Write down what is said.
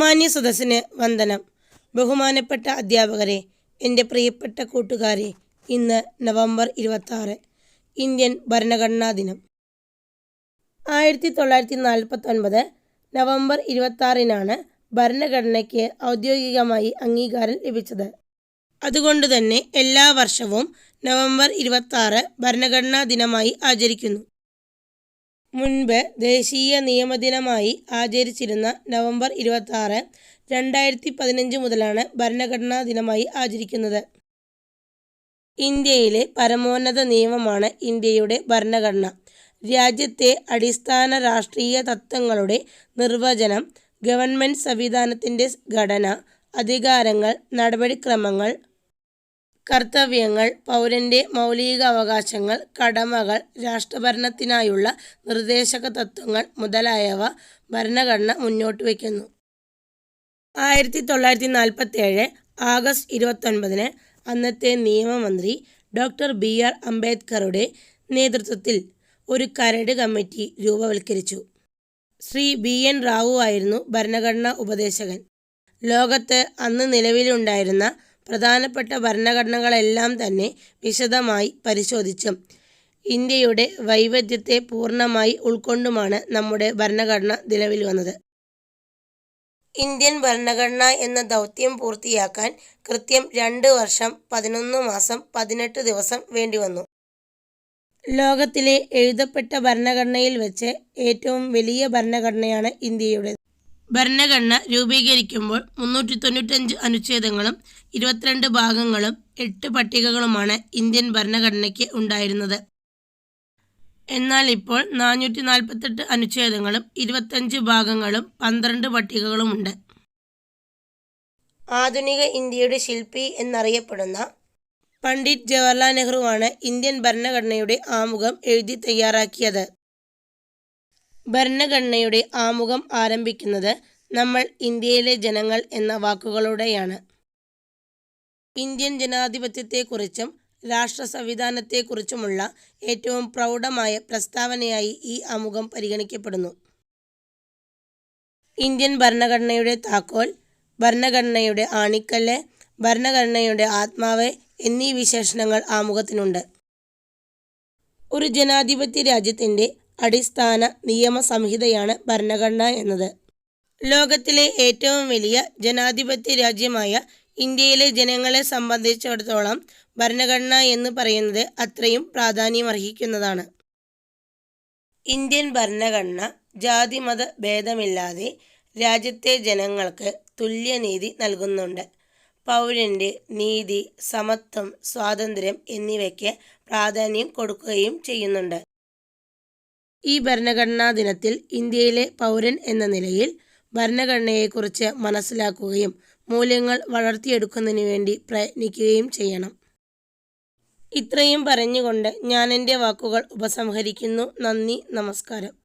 മാന്യ സദസ്സിന് വന്ദനം. ബഹുമാനപ്പെട്ട അധ്യാപകരെ എന്റെ പ്രിയപ്പെട്ട കൂട്ടുകാരെ ഇന്ന് നവംബർ ഇരുപത്തി ഇന്ത്യൻ ഭരണഘടനാ ദിനം. ആയിരത്തി തൊള്ളായിരത്തി നാൽപ്പത്തൊൻപത് നവംബർ ഇരുപത്തി ഭരണഘടനയ്ക്ക് ഔദ്യോഗികമായി അംഗീകാരം ലഭിച്ചത്. അതുകൊണ്ട് തന്നെ എല്ലാ വർഷവും നവംബർ ഇരുപത്തി ഭരണഘടനാ ദിനമായി ആചരിക്കുന്നു. മുൻപ് ദേശീയ നിയമദിനമായി ആചരിച്ചിരുന്ന നവംബർ ഇരുപത്തി രണ്ടായിരത്തി പതിനഞ്ച് മുതലാണ് ഭരണഘടനാ ദിനമായി ആചരിക്കുന്നത്. ഇന്ത്യയിലെ പരമോന്നത നിയമമാണ് ഇന്ത്യയുടെ ഭരണഘടന. രാജ്യത്തെ അടിസ്ഥാന രാഷ്ട്രീയ തത്വങ്ങളുടെ നിർവചനം ഗവൺമെന്റ് സംവിധാനത്തിന്റെ ഘടന അധികാരങ്ങൾ നടപടിക്രമങ്ങൾ കർത്തവ്യങ്ങൾ പൗരന്റെ മൗലിക അവകാശങ്ങൾ കടമകൾ രാഷ്ട്രഭരണത്തിനായുള്ള നിർദ്ദേശക തത്വങ്ങൾ മുതലായവ ഭരണഘടന മുന്നോട്ട് വയ്ക്കുന്നു. ആയിരത്തി തൊള്ളായിരത്തി നാൽപ്പത്തേഴ് ആഗസ്റ്റ് ഇരുപത്തൊൻപതിന് അന്നത്തെ നിയമമന്ത്രി ഡോക്ടർ ബി. ആർ. അംബേദ്കറുടെ നേതൃത്വത്തിൽ ഒരു കരട് കമ്മിറ്റി രൂപവൽക്കരിച്ചു. ശ്രീ ബി. എൻ. റാവു ആയിരുന്നു ഭരണഘടനാ ഉപദേശകൻ. ലോകത്ത് അന്ന് നിലവിലുണ്ടായിരുന്ന പ്രധാനപ്പെട്ട ഭരണഘടനകളെല്ലാം തന്നെ വിശദമായി പരിശോധിച്ചു. ഇന്ത്യയുടെ വൈവിധ്യത്തെ പൂർണമായി ഉൾക്കൊണ്ടുമാണ് നമ്മുടെ ഭരണഘടന നിലവിൽ വന്നത്. ഇന്ത്യൻ ഭരണഘടന എന്ന ദൗത്യം പൂർത്തിയാക്കാൻ കൃത്യം രണ്ട് വർഷം പതിനൊന്ന് മാസം പതിനെട്ട് ദിവസം വേണ്ടി വന്നു. ലോകത്തിലെ എഴുതപ്പെട്ട ഭരണഘടനയിൽ വെച്ച് ഏറ്റവും വലിയ ഭരണഘടനയാണ് ഇന്ത്യയുടെ ഭരണഘടന രൂപീകരിക്കുമ്പോൾ മുന്നൂറ്റി തൊണ്ണൂറ്റഞ്ച് അനുച്ഛേദങ്ങളും ഇരുപത്തിരണ്ട് ഭാഗങ്ങളും എട്ട് പട്ടികകളുമാണ് ഇന്ത്യൻ ഭരണഘടനയ്ക്ക് ഉണ്ടായിരുന്നത്. എന്നാൽ ഇപ്പോൾ നാനൂറ്റി നാൽപ്പത്തെട്ട് അനുച്ഛേദങ്ങളും ഇരുപത്തഞ്ച് ഭാഗങ്ങളും പന്ത്രണ്ട് പട്ടികകളുമുണ്ട്. ആധുനിക ഇന്ത്യയുടെ ശില്പി എന്നറിയപ്പെടുന്ന പണ്ഡിറ്റ് ജവഹർലാൽ നെഹ്റുവാണ് ഇന്ത്യൻ ഭരണഘടനയുടെ ആമുഖം എഴുതി തയ്യാറാക്കിയത്. ഭരണഘടനയുടെ ആമുഖം ആരംഭിക്കുന്നത് നമ്മൾ ഇന്ത്യയിലെ ജനങ്ങൾ എന്ന വാക്കുകളോടെയാണ്. ഇന്ത്യൻ ജനാധിപത്യത്തെക്കുറിച്ചും രാഷ്ട്ര സംവിധാനത്തെക്കുറിച്ചുമുള്ള ഏറ്റവും പ്രൗഢമായ പ്രസ്താവനയായി ഈ ആമുഖം പരിഗണിക്കപ്പെടുന്നു. ഇന്ത്യൻ ഭരണഘടനയുടെ താക്കോൽ ഭരണഘടനയുടെ ആണിക്കല്ല് ഭരണഘടനയുടെ ആത്മാവ് എന്നീ വിശേഷണങ്ങൾ ആമുഖത്തിനുണ്ട്. ഒരു ജനാധിപത്യ രാജ്യത്തിന്റെ അടിസ്ഥാന നിയമസംഹിതയാണ് ഭരണഘടന എന്നത്. ലോകത്തിലെ ഏറ്റവും വലിയ ജനാധിപത്യ രാജ്യമായ ഇന്ത്യയിലെ ജനങ്ങളെ സംബന്ധിച്ചിടത്തോളം ഭരണഘടന എന്ന് പറയുന്നത് അത്രയും പ്രാധാന്യമർഹിക്കുന്നതാണ്. ഇന്ത്യൻ ഭരണഘടന ജാതിമത ഭേദമില്ലാതെ രാജ്യത്തെ ജനങ്ങൾക്ക് തുല്യനീതി നൽകുന്നുണ്ട്. പൗരന്റെ നീതി സമത്വം സ്വാതന്ത്ര്യം എന്നിവയ്ക്ക് പ്രാധാന്യം കൊടുക്കുകയും ചെയ്യുന്നുണ്ട്. ഈ ഭരണഘടനാ ദിനത്തിൽ ഇന്ത്യയിലെ പൗരൻ എന്ന നിലയിൽ ഭരണഘടനയെക്കുറിച്ച് മനസ്സിലാക്കുകയും മൂല്യങ്ങൾ വളർത്തിയെടുക്കുന്നതിനു വേണ്ടി പ്രയത്നിക്കുകയും ചെയ്യണം. ഇത്രയും പറഞ്ഞുകൊണ്ട് ഞാൻ എന്റെ വാക്കുകൾ ഉപസംഹരിക്കുന്നു. നന്ദി. നമസ്കാരം.